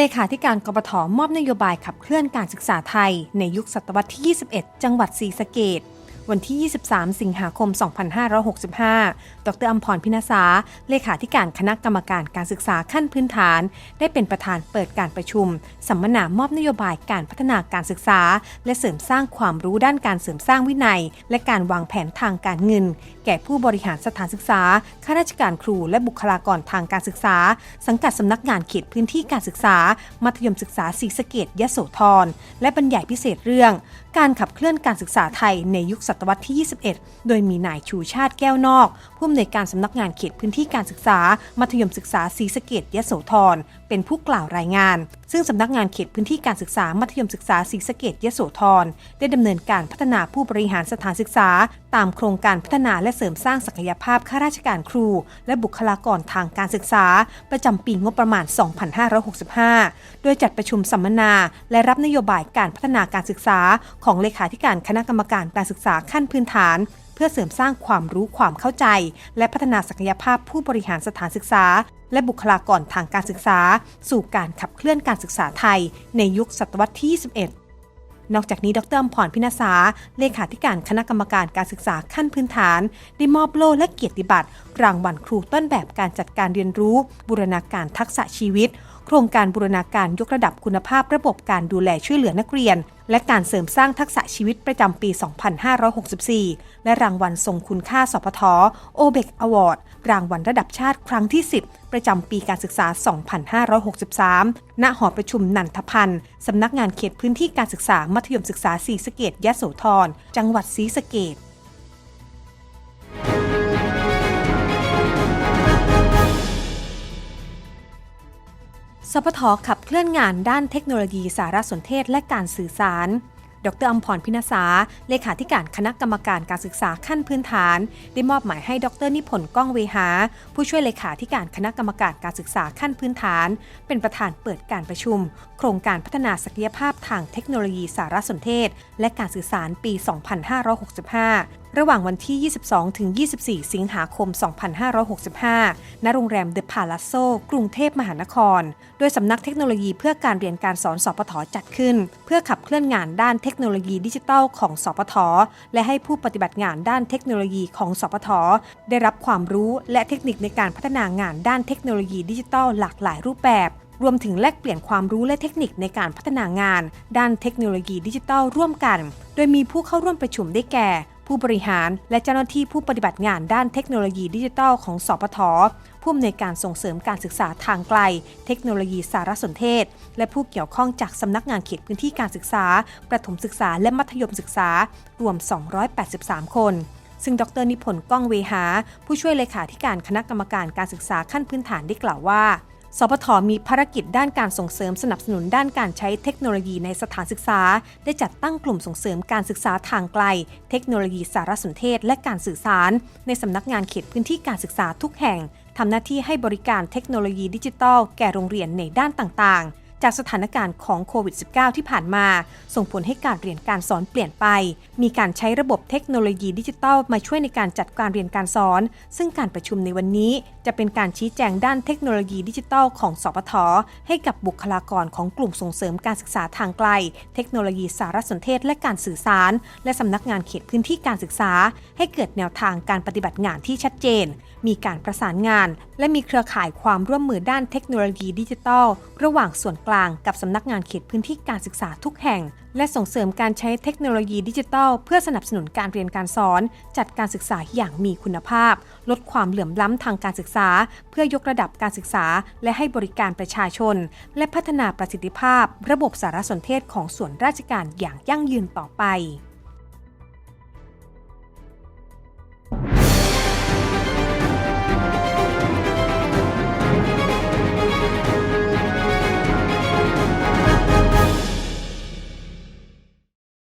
เลขาธิการกบฏมอบนโยบายขับเคลื่อนการศึกษาไทย ในยุคศตวรรษที่ 21 จังหวัดศรีสะเกดวันที่ 23 สิงหาคม 2565 ดรอัมพรพินาศาเลขาธิการคณะกรรมการการศึกษาขั้นพื้นฐาน ได้เป็นประธานเปิดการประชุม สัมมนามอบนโยบายการพัฒนาการศึกษา และเสริมสร้างความรู้ด้านการเสริมสร้างวินัย และการวางแผนทางการเงิน ก่ผู้บริหารสถานศึกษา ข้าราชการครูและบุคลากรทางการศึกษา สังกัดสำนักงานเขตพื้นที่การศึกษา มัธยมศึกษาศรีสะเกดยโสธร และบรรยายพิเศษเรื่อง การขับเคลื่อนการศึกษาไทยในยุคศตวรรษที่ 21 โดยมีนายชูชาติแก้วนอก ผู้อำนวยการสำนักงานเขตพื้นที่การศึกษา มัธยมศึกษาศรีสะเกดยโสธร เป็นผู้กล่าวรายงาน ซึ่งสำนักงานเขตพื้นที่การศึกษา มัธยมศึกษาศรีสะเกดยโสธร ได้ดำเนินการพัฒนาผู้บริหารสถานศึกษา ตามโครงการพัฒนาและเสริมสร้างศักยภาพข้าราชการครู และบุคลากรทางการศึกษา ประจำปีงบประมาณ 2565 โดยจัดประชุมสัมมนา และรับนโยบายการพัฒนาการศึกษา ของเลขาธิการคณะกรรมการการศึกษาขั้นพื้นฐานเพื่อเสริมสร้างความรู้ความเข้าใจ และพัฒนาศักยภาพผู้บริหารสถานศึกษา และบุคลากรทางการศึกษา สู่การขับเคลื่อนการศึกษาไทย ในยุคศตวรรษที่ 21 นอกจากนี้ดรพรพินาศาเลขาธิการคณะกรรมการการศึกษาขั้นพื้นฐาน ได้มอบโล่และเกียรติบัตรรางวัลครูต้นแบบการจัดการเรียนรู้ บูรณาการทักษะชีวิต โครงการบูรณาการยกระดับคุณภาพระบบการดูแลช่วยเหลือนักเรียน และการเสริมสร้างทักษะชีวิตประจำปี 2564 และรางวัลทรงคุณค่าสพทโอเบกอวอร์ดรางวัลระดับชาติครั้งที่ 10 ประจำปีการศึกษา 2563 ณ หอประชุมนันทพันธ์ สำนักงานเขตพื้นที่การศึกษามัธยมศึกษาศรีสะเกดยะโสธร จังหวัดศรีสะเกด สพทขับเคลื่อนงานด้านเทคโนโลยีสารสนเทศและการสื่อสาร ดรอัมพรพินาศาเลขาธิการคณะกรรมการการศึกษาขั้นพื้นฐาน ได้มอบหมายให้ดรนิพนธ์ก้องเวหา ผู้ช่วยเลขาธิการคณะกรรมการการศึกษาขั้นพื้นฐาน เป็นประธานเปิดการประชุม โครงการพัฒนาศักยภาพทางเทคโนโลยีสารสนเทศ และการสื่อสารปี 2565ระหว่างวันที่ 22 ถึง 24 สิงหาคม 2565 ณ โรงแรมเดอะพาลาโซกรุงเทพมหานคร โดยสำนักเทคโนโลยีเพื่อการเรียนการสอนสปทจัดขึ้น เพื่อขับเคลื่อนงานด้านเทคโนโลยีดิจิทัลของสปท และให้ผู้ปฏิบัติงานด้านเทคโนโลยีของสปท ได้รับความรู้และเทคนิคในการพัฒนางานด้านเทคโนโลยีดิจิทัลหลากหลายรูปแบบรวมถึงแลกเปลี่ยนความรู้และเทคนิคในการพัฒนางาน ด้านเทคโนโลยีดิจิทัลร่วมกัน โดยมีผู้เข้าร่วมประชุมได้แก่ ผู้บริหาร และเจ้าหน้าที่ผู้ปฏิบัติงานด้านเทคโนโลยีดิจิทัลของสปทผู้อำนวยการส่งเสริมการศึกษาทางไกล เทคโนโลยีสารสนเทศ และผู้เกี่ยวข้องจากสำนักงานเขตพื้นที่การศึกษา ประถมศึกษาและมัธยมศึกษารวม 283 คนซึ่งดรนิพนธ์ก้องเวหา ผู้ช่วยเลขาธิการคณะกรรมการการศึกษาขั้นพื้นฐานได้กล่าวว่า สพทมีภารกิจด้านการส่งเสริมสนับสนุนด้านการใช้เทคโนโลยีในสถานศึกษา ได้จัดตั้งกลุ่มส่งเสริมการศึกษาทางไกล เทคโนโลยีสารสนเทศและการสื่อสาร ในสำนักงานเขตพื้นที่การศึกษาทุกแห่งทำหน้าที่ให้บริการเทคโนโลยีดิจิทัลแก่โรงเรียนในด้านต่างๆ จากสถานการณ์ของโควิด -19 ที่ผ่านมา ส่งผลให้การเรียนการสอนเปลี่ยนไป มีการใช้ระบบเทคโนโลยีดิจิทัลมาช่วยในการจัดการเรียนการสอน ซึ่งการประชุมในวันนี้ จะเป็นการชี้แจงด้านเทคโนโลยีดิจิทัลของสปทให้กับบุคลากรของกลุ่มส่งเสริมการศึกษาทางไกล เทคโนโลยีสารสนเทศและการสื่อสาร และสำนักงานเขตพื้นที่การศึกษา ให้เกิดแนวทางการปฏิบัติงานที่ชัดเจน มีการประสานงาน และมีเครือข่ายความร่วมมือด้านเทคโนโลยีดิจิทัล ระหว่างส่วนกลางกับสำนักงานเขตพื้นที่การศึกษาทุกแห่ง และส่งเสริมการใช้เทคโนโลยีดิจิทัล เพื่อสนับสนุนการเรียนการสอน จัดการศึกษาอย่างมีคุณภาพ ลดความเหลื่อมล้ำทางการศึกษา เพื่อยกระดับการศึกษา และให้บริการประชาชน และพัฒนาประสิทธิภาพ ระบบสารสนเทศของส่วนราชการอย่างยั่งยืนต่อไป